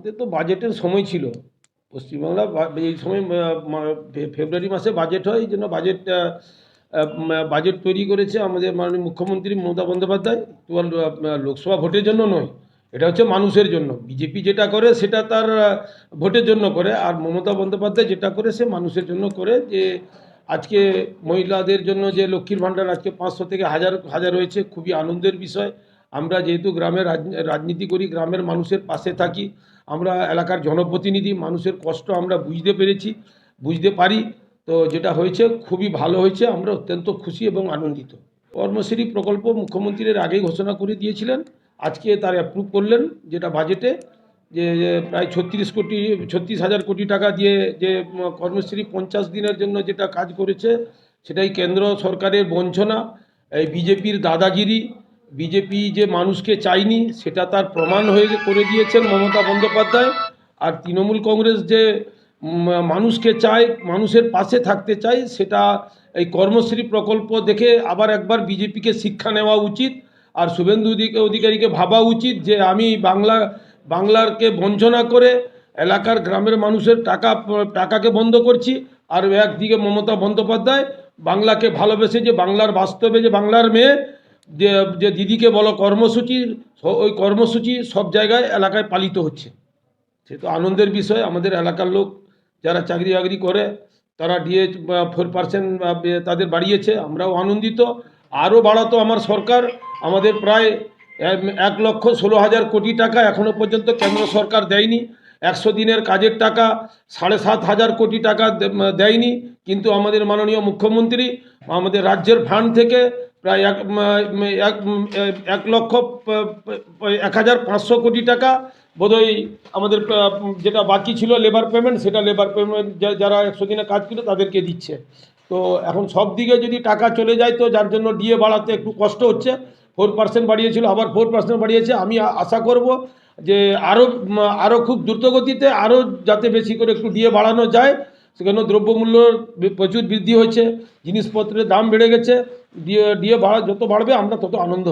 আমাদের তো বাজেটের সময় ছিল। পশ্চিমবাংলা এই সময় আহ, মা- ফে- ফেব্রুয়ারি মাসে বাজেট হয় এই জন্য বাজেট বাজেট তৈরি করেছে আমাদের মাননীয় মুখ্যমন্ত্রী মমতা বন্দ্যোপাধ্যায়। লোকসভা ভোটের জন্য নয় এটা হচ্ছে মানুষের জন্য। বিজেপি যেটা করে সেটা তার ভোটের জন্য করে আর মমতা বন্দ্যোপাধ্যায় যেটা করে সে মানুষের জন্য করে যে আজকে মহিলাদের জন্য যে লক্ষ্মীর ভাণ্ডার আজকে পাঁচশো থেকে হাজার হাজার হয়েছে খুবই আনন্দের বিষয়। আমরা যেহেতু গ্রামের রাজ- রাজনীতি করি, গ্রামের মানুষের পাশে থাকি, আমরা এলাকার জনপ্রতিনিধি, মানুষের কষ্ট আমরা বুঝতে পেরেছি, বুঝতে পারি। তো যেটা হয়েছে, খুবই ভালো হয়েছে, আমরা অত্যন্ত খুশি এবং আনন্দিত। কর্মশ্রী প্রকল্প মুখ্যমন্ত্রীর আগেই ঘোষণা করে দিয়েছিলেন। আজকে তার অ্যাপ্রুভ করলেন যেটা বাজেটে যে, প্রায় ছত্রিশ কোটি, ছত্রিশ হাজার কোটি টাকা দিয়ে যে, কর্মশ্রী পঞ্চাশ দিনের জন্য যেটা কাজ করেছে, সেটাই কেন্দ্র সরকারের বঞ্চনা। এই বিজেপির দাদাগিরি বিজেপি যে মানুষকে চায়নি, সেটা তার প্রমাণ হয়ে করে দিয়েছেন মমতা বন্দ্যোপাধ্যায়। আর তৃণমূল কংগ্রেস যে মানুষকে চায়, মানুষের পাশে থাকতে চায়, সেটা এই কর্মশ্রী প্রকল্প দেখে আবার একবার বিজেপিকে শিক্ষা নেওয়া উচিত। আর শুভেন্দু অধিক- অধিকারীকে ভাবা উচিত যে, আমি বাংলা, বাংলারকে বঞ্চনা করে এলাকার গ্রামের মানুষের টাকা, টাকাকে বন্ধ করছি। আর একদিকে মমতা বন্দ্যোপাধ্যায় বাংলাকে ভালোবেসে যে, বাংলার বাস্তবে যে, বাংলার মেয়ে যে দিদিকে বলো কর্মসূচি ওই কর্মসূচি সব জায়গায় এলাকায় পালিত হচ্ছে। সে তো আনন্দের বিষয়, আমাদের এলাকার লোক যারা চাকরি বাকরি করে, তারা ডিএ ফোর পার্সেন্ট তাদের বাড়িয়েছে, আমরাও আনন্দিত। আরও বাড়াতো আমার সরকার, আমাদের প্রায় এক- লক্ষ ষোলো হাজার কোটি টাকা এখনও পর্যন্ত কেন্দ্র সরকার দেয়নি। একশো দিনের কাজের টাকা, সাড়ে সাত হাজার কোটি টাকা দেয়নি। কিন্তু আমাদের মাননীয় মুখ্যমন্ত্রী আমাদের রাজ্যের ফান্ড থেকে প্রায় এক এক লক্ষ এক হাজার পাঁচশো কোটি টাকা বোধহয় আমাদের যেটা বাকি ছিল লেবার পেমেন্ট সেটা লেবার পেমেন্ট যারা একশো দিনে কাজ ছিল তাদেরকে দিচ্ছে। তো এখন সব দিকে যদি টাকা চলে যায়, তো যার জন্য ডিএ বাড়াতে একটু কষ্ট হচ্ছে। ফোর পার্সেন্ট বাড়িয়েছিল, আবার ফোর পার্সেন্ট বাড়িয়েছে। আমি আশা করব যে আরও আরও খুব দ্রুতগতিতে আরও যাতে বেশি করে একটু ডিএ বাড়ানো যায় সেখানে দ্রব্যমূল্য প্রচুর বৃদ্ধি হয়েছে, জিনিসপত্রের দাম বেড়ে গেছে, দিয়ে দিয়ে বাড়া যত বাড়বে, আমরা তত আনন্দ